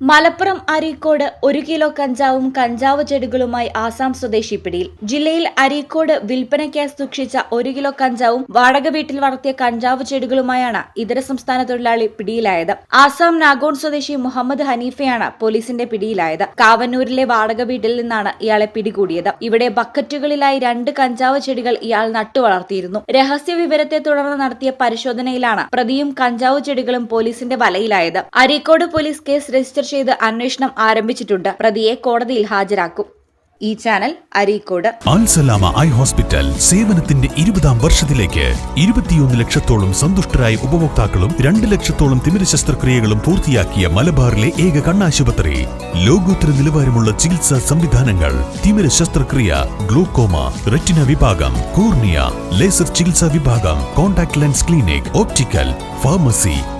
മലപ്പുറം അരീക്കോട് ഒരു കിലോ കഞ്ചാവും കഞ്ചാവ് ചെടികളുമായി ആസാം സ്വദേശി പിടിയിൽ. ജില്ലയിൽ അരീക്കോട് വിൽപ്പനയ്ക്കായി സൂക്ഷിച്ച ഒരു കിലോ കഞ്ചാവും വാടക വീട്ടിൽ വളർത്തിയ കഞ്ചാവ് ചെടികളുമായാണ് ഇതര സംസ്ഥാന തൊഴിലാളി പിടിയിലായത്. ആസാം നാഗോൺ സ്വദേശി മുഹമ്മദ് ഹനീഫയാണ് പോലീസിന്റെ പിടിയിലായത്. കാവന്നൂരിലെ വാടക വീട്ടിൽ നിന്നാണ് ഇയാളെ പിടികൂടിയത്. ഇവിടെ ബക്കറ്റുകളിലായി രണ്ട് കഞ്ചാവ് ചെടികൾ ഇയാൾ നട്ടുവളർത്തിയിരുന്നു. രഹസ്യ വിവരത്തെ തുടർന്ന് നടത്തിയ പരിശോധനയിലാണ് പ്രതിയും കഞ്ചാവ് ചെടികളും പോലീസിന്റെ വലയിലായത്. അരീക്കോട് പോലീസ് കേസ് രജിസ്റ്റർ ചെയ്ത് അന്വേഷണം ആരംഭിച്ചിട്ടുണ്ട്. പ്രതിയെ കോടതിയിൽ ഹാജരാക്കും. ഈ channel Areekode. Alsalama eye hospital സേവനത്തിന്റെ ഇരുപതാം വർഷത്തിലേക്ക് ഇരുപത്തിയൊന്ന് ലക്ഷത്തോളം സന്തുഷ്ടരായ ഉപഭോക്താക്കളും രണ്ട് ലക്ഷത്തോളം തിമിര ശസ്ത്രക്രിയകളും പൂർത്തിയാക്കിയ മലബാറിലെ ഏക കണ്ണാശുപത്രി. ലോകോത്തര നിലവാരമുള്ള ചികിത്സാ സംവിധാനങ്ങൾ തിമിര ശസ്ത്രക്രിയ ഗ്ലൂക്കോമ റെറ്റിന വിഭാഗം കോർണിയ ലേസർ ചികിത്സാ വിഭാഗം contact lens clinic optical pharmacy